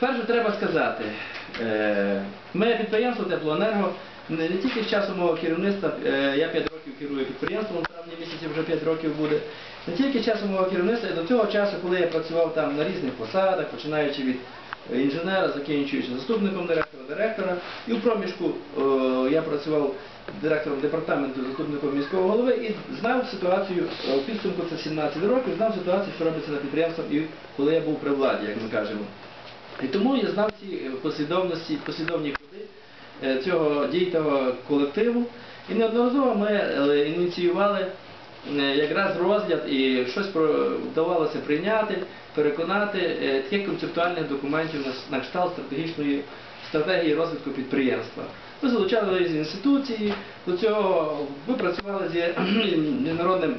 перше треба сказати, е, ми підприємство Теплоенерго не, тільки з часу мого керівництва, е, я 5 років керую підприємством, в травні місяці вже 5 років буде. Не тільки з часу мого керівництва, і до цього часу, коли я працював там на різних посадах, починаючи від е, інженера, закінчуючи заступником директора, директора. І в проміжку я працював директором департаменту, заступником міського голови і знав ситуацію в підсумку це 17 років, знав ситуацію, що робиться на підприємствах, і коли я був при владі, як ми кажемо. І тому я знав ці е, послідовності, послідовні ходи е, цього дійтого колективу. І неодноразово ми е, ініціювали якраз розгляд і щось вдавалося прийняти, переконати таких концептуальних документів на кшталт стратегічної стратегії розвитку підприємства. Ми залучали з інституції, до цього ми працювали з міжнародним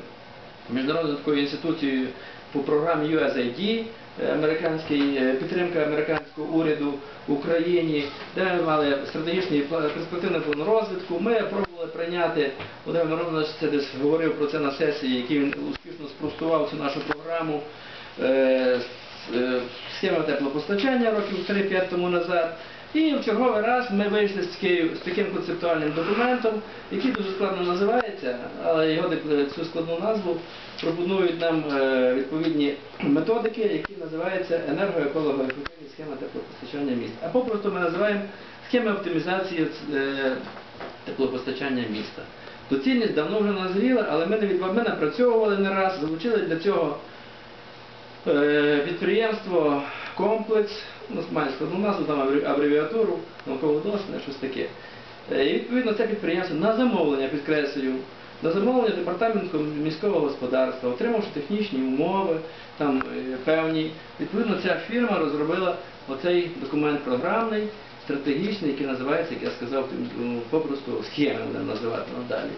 міжнародною такою інституцією по програмі USAID, е, американський, е, підтримка американського уряду в Україні, де ми мали стратегічний перспективний план розвитку. Ми пробували прийняти, Володимир Миронович це десь говорив про це на сесії, який він успішно спростував цю нашу програму. е, Схема теплопостачання років 3-5 тому назад. І в черговий раз ми вийшли з, такою- з таким концептуальним документом, який дуже складно називається, але його дек- цю складну назву пропонують нам е, відповідні методики, які називаються енергоеколого-ефективні схема теплопостачання міста. А попросту ми називаємо схеми оптимізації е, теплопостачання міста. Доцільність давно вже назріла, але ми ми напрацьовували не раз, залучили для цього Е, підприємство комплекс, у нас має складну назву, там абре- абревіатуру, науково-дослідне, щось таке. Е, І відповідно це підприємство на замовлення, підкреслюю, на замовлення департаменту міського господарства, отримавши технічні умови, там е, певні. Відповідно, ця фірма розробила оцей документ програмний, стратегічний, який називається, як я сказав, ну, попросту схеми будемо називати надалі.